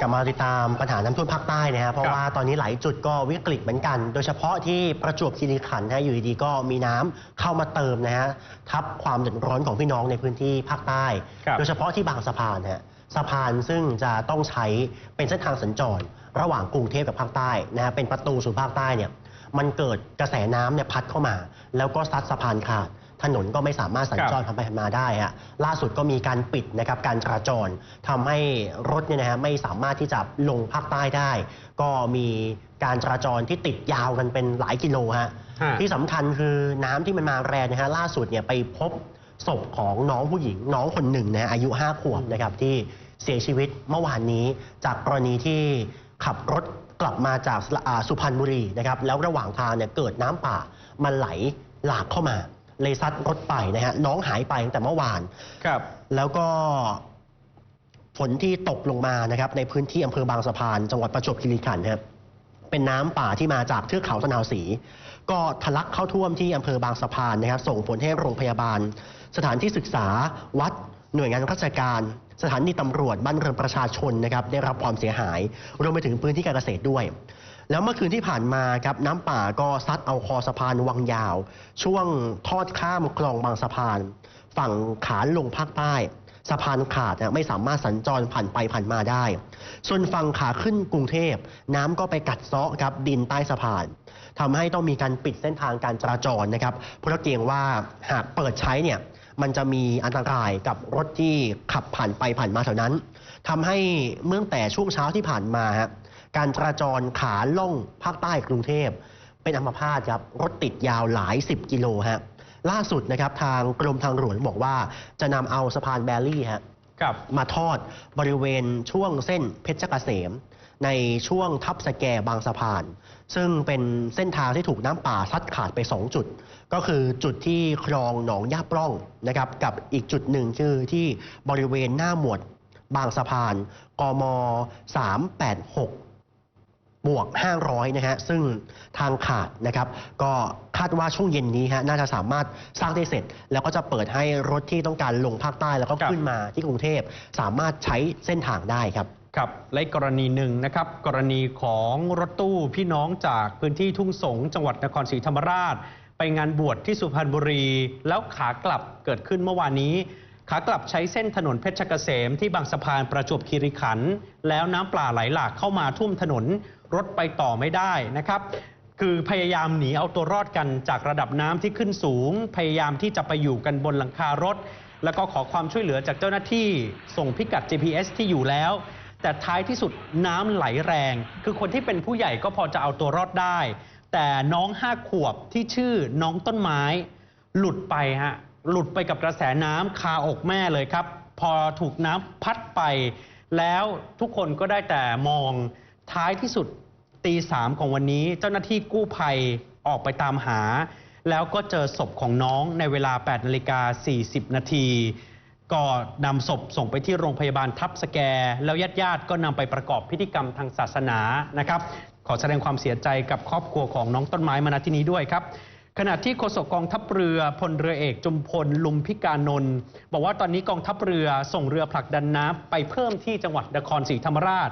กลับมาติดตามปัญหาน้ำท่วมภาคใต้นะฮะเพราะว่าตอนนี้หลายจุดก็วิกฤตเหมือนกัน โดยเฉพาะที่ประจวบคีรีขันธ์นะฮะอยู่ดีๆก็มีน้ำเข้ามาเติมนะฮะทับความเดือดร้อนของพี่น้องในพื้นที่ภาคใต้ครับโดยเฉพาะที่บางสะพานฮะสะพานซึ่งจะต้องใช้เป็นเส้นทางสัญจร ระหว่างกรุงเทพกับภาคใต้นะฮะเป็นประตูสู่ภาคใต้เนี่ยมันเกิดกระแสน้ำเนี่ยพัดเข้ามา แล้วก็ซัดสะพานขาด ถนนก็ไม่สามารถสัญจรผ่านไปผ่านมาได้ฮะล่าสุดก็มีการปิดนะครับการจราจรทำให้รถเนี่ยนะฮะไม่สามารถที่จะลงภาคใต้ได้ ก็มีการจราจรที่ติดยาวกันเป็นหลายกิโลฮะฮะที่สำคัญคือน้ำที่มันมาแรงนะฮะล่าสุดเนี่ยไปพบศพของน้องผู้หญิงน้องคนหนึ่งนะฮะอายุ 5 ขวบนะครับที่เสียชีวิตเมื่อวานนี้ จากกรณีที่ขับรถกลับมาจากอ่าสุพรรณบุรีนะครับแล้วระหว่างทางเนี่ยเกิดน้ำป่ามันไหลหลากเข้ามา เลยซัดรถไปนะฮะน้องหายไปตั้งแต่เมื่อวาน ครับ แล้วก็ฝนที่ตกลงมานะครับ ในพื้นที่อำเภอบางสะพาน จังหวัดประจวบคีรีขันธ์นะครับเป็นน้ำป่าที่มาจากเทือกเขาตะนาวศรีก็ทะลักเข้าท่วมที่อำเภอบางสะพานนะครับ ส่งผลให้โรงพยาบาล สถานที่ศึกษาวัด หน่วยงานราชการ สถานีตำรวจบ้านเรือนประชาชนนะครับ ได้รับความเสียหายรวมไปถึงพื้นที่การเกษตรด้วย แล้วเมื่อคืนที่ผ่านมาครับน้ำป่าก็ซัดเอาคอสะพานวังยาว ช่วงทอดข้ามคลองบางสะพาน ฝั่งขาลงภาคใต้สะพานขาดนะไม่สามารถสัญจรผ่านไปผ่านมาได้ ส่วนฝั่งขาขึ้นกรุงเทพ น้ำก็ไปกัดเซาะครับดินใต้สะพานทำให้ต้องมีการปิดเส้นทางการจราจรนะครับ เพราะเกรงว่าหากเปิดใช้เนี่ยมันจะมีอันตรายกับรถที่ขับผ่านไปผ่านมาแถวนั้นทำให้เมื่อแต่ช่วงเช้าที่ผ่านมาฮะ การจราจรขาล่องภาคใต้กรุงเทพ เป็นอัมพาตครับรถติดยาวหลาย 10 กิโลฮะล่าสุดนะครับทางกรมทางหลวงบอกว่าจะนำเอาสะพานแบรี่ฮะครับมาทอดบริเวณช่วงเส้นเพชรเกษม ในช่วงทับสแกบางสะพาน ซึ่งเป็นเส้นทางที่ถูกน้ำป่าซัดขาดไป 2 จุด ก็คือจุดที่คลองหนองย่าปล้องนะครับกับอีกจุดหนึ่งคือที่บริเวณหน้าหมวดบางสะพาน กม 386 บวก 500 นะฮะ ซึ่งทางขาดนะครับ ก็คาดว่าช่วงเย็นนี้ฮะน่าจะสามารถสร้างได้เสร็จ แล้วก็จะเปิดให้รถที่ต้องการลงภาคใต้แล้วก็ครับขึ้นมาที่กรุงเทพสามารถใช้เส้นทางได้ครับครับและอีกกรณีหนึ่งนะครับ กรณีของรถตู้พี่น้องจากพื้นที่ทุ่งสง จังหวัดนครศรีธรรมราช ไปงานบวชที่สุพรรณบุรี แล้วขากลับเกิดขึ้นเมื่อวานนี้ ขากลับใช้เส้นถนนเพชรเกษมที่บางสะพานประจวบคีรีขันธ์แล้วน้ำปลาไหลหลากเข้ามาท่วมถนน รถไปต่อไม่ได้นะครับ คือพยายามหนีเอาตัวรอดกันจากระดับน้ำที่ขึ้นสูง พยายามที่จะไปอยู่กันบนหลังคารถ แล้วก็ขอความช่วยเหลือจากเจ้าหน้าที่ส่งพิกัด GPS ที่อยู่แล้ว แต่ท้ายที่สุดน้ำไหลแรง คือคนที่เป็นผู้ใหญ่ก็พอจะเอาตัวรอดได้ แต่น้องห้าขวบที่ชื่อน้องต้นไม้ หลุดไปฮะหลุดไปกับกระแสน้ำคาอกแม่เลยครับ พอถูกน้ำพัดไป แล้วทุกคนก็ได้แต่มอง ท้ายที่สุดตีสามของวันนี้เจ้าหน้าที่กู้ภัยออกไปตามหา แล้วก็เจอศพของน้องในเวลา8นาฬิกา40 นาทีก็นำศพส่งไปที่โรงพยาบาลทับสแก แล้วญาติญาติๆก็นำไปประกอบพิธีกรรมทางศาสนานะครับ ขอแสดงความเสียใจกับครอบครัวของน้องต้นไม้มาณที่นี้ด้วยครับขณะที่โฆษกกองทัพเรือพลเรือเอกจุมพลลุมพิการนนท์บอกว่าตอนนี้กองทัพเรือส่งเรือผลักดันน้ำไปเพิ่มที่จังหวัดนครศรีธรรมราช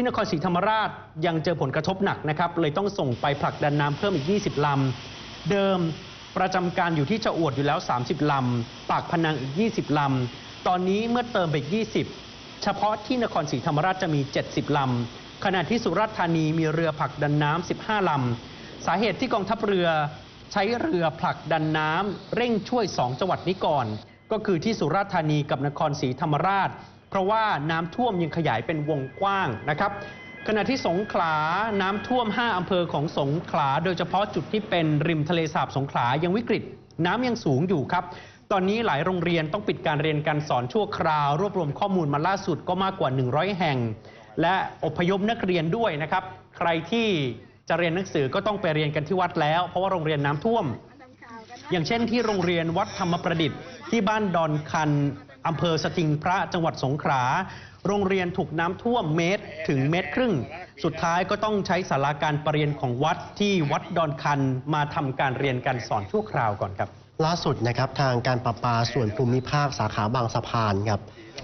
ที่นครศรีธรรมราชยังเจอผลกระทบหนักนะครับ เลยต้องส่งไปผลักดันน้ำเพิ่มอีก 20 ลำ เดิมประจำการอยู่ที่จะอวดอยู่แล้ว 30 ลำ ปากพนังอีก 20 ลำ ตอนนี้เมื่อเติมไปอีก 20 เฉพาะที่นครศรีธรรมราชจะมี 70 ลำ ขณะที่สุราษฎร์ธานีมีเรือผลักดันน้ำ 15 ลำ สาเหตุที่กองทัพเรือใช้เรือผลักดันน้ำเร่งช่วย 2 จังหวัดนี้ก่อน ก็คือที่สุราษฎร์ธานีกับนครศรีธรรมราช เพราะว่าน้ำท่วมยังขยายเป็นวงกว้างนะครับ ขณะที่สงขลาน้ำท่วม 5อำเภอของสงขลา โดยเฉพาะจุดที่เป็นริมทะเลสาบสงขลายังวิกฤต น้ำยังสูงอยู่ครับตอนนี้หลายโรงเรียนต้องปิดการเรียนการสอนชั่วคราว รวบรวมข้อมูลมาล่าสุดก็มากกว่า 100 แห่ง และอพยพนักเรียนด้วยนะครับ ใครที่จะเรียนหนังสือก็ต้องไปเรียนกันที่วัดแล้ว เพราะว่าโรงเรียนน้ำท่วม อย่างเช่นที่โรงเรียนวัดธรรมประดิษฐ์ที่บ้านดอนคัน อำเภอสติงพระจังหวัดสงขลาโรงเรียนถูกน้ำท่วมเมตรถึงเมตรครึ่ง สุดท้ายก็ต้องใช้ศาลาการประเรียนของวัดที่วัดดอนคันมาทำการเรียนการสอนชั่วคราวก่อนครับ ล่าสุดนะครับทางการประปาส่วนภูมิภาคสาขาบางสะพานครับ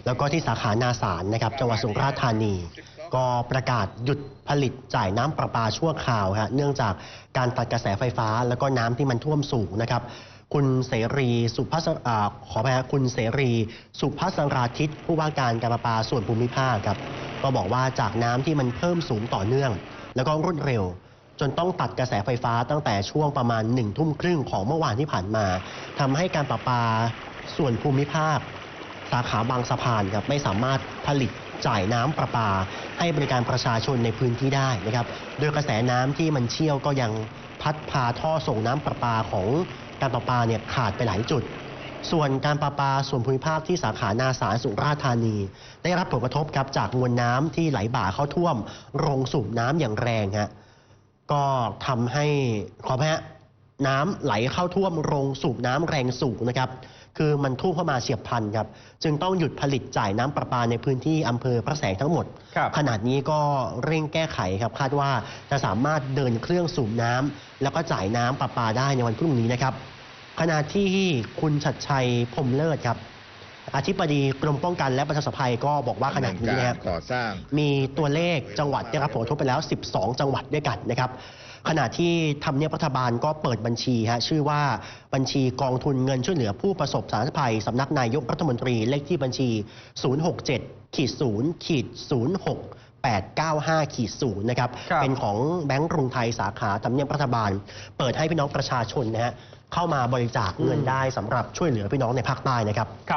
แล้วก็ที่สาขานาสารนะครับจังหวัดสงขลาธานี ก็ประกาศหยุดผลิตจ่ายน้ำประปาชั่วคราวฮะเนื่องจากการตัดกระแสไฟฟ้า แล้วก็น้ำที่มันท่วมสูงนะครับ คุณเสรีสุภัสอ่าขอไปฮะคุณเสรี สุภัสราทิตผู้ว่าการการประปาส่วนภูมิภาคครับ ก็บอกว่าจากน้ำที่มันเพิ่มสูงต่อเนื่อง แล้วก็รวดเร็ว จนต้องตัดกระแสไฟฟ้าตั้งแต่ช่วงประมาณหนึ่งทุ่มครึ่งของเมื่อวานที่ผ่านมาทำให้การประปาส่วนภูมิภาค สาขาบางสะพานครับไม่สามารถผลิตจ่ายน้ำประปา ให้บริการประชาชนในพื้นที่ได้นะครับ โดยกระแสน้ำที่มันเชี่ยวก็ยังพัดพาท่อส่งน้ำประปาของ การประปาเนี่ยขาดไปหลายจุด ส่วนการประปาส่วนภูมิภาคที่สาขานาสารสุราษฎร์ธานี ได้รับผลกระทบครับจากมวลน้ำที่ไหลบ่าเข้าท่วม โรงสูบน้ำอย่างแรงฮะก็ทำให้ขอแพ้น้ำไหลเข้าท่วมโรงสูบน้ำแรงสูงนะครับ คือมันท่วมเข้ามาเฉียบพลันครับ จึงต้องหยุดผลิตจ่ายน้ำประปาในพื้นที่อำเภอพระแสงทั้งหมดครับขนาดนี้ก็เร่งแก้ไขครับ คาดว่าจะสามารถเดินเครื่องสูบน้ำแล้วก็จ่ายน้ำประปาได้ในวันพรุ่งนี้นะครับขณะที่คุณชัดชัยพรหมเลิศครับอธิบดีกรมป้องกันและประชาสัมพันธ์ก็บอกว่าขณะนี้นะครับก่อสร้างมีตัวเลขจังหวัดได้รับผลกระทบไปแล้ว 12 จังหวัดด้วยกันนะครับ ขณะที่ทำเนียบรัฐบาลก็เปิดบัญชีฮะชื่อว่าบัญชีกองทุนเงินช่วยเหลือผู้ประสบสาธารณภัยสำนักนายกรัฐมนตรีเลขที่บัญชี 067ขีด0ขีด06 895ขีด0นะครับครับ เป็นของแบงก์กรุงไทยสาขาทำเนียบรัฐบาล เปิดให้พี่น้องประชาชนนะฮะเข้ามาบริจาคเงินได้สำหรับช่วยเหลือพี่น้องในภาคใต้นะครับครับ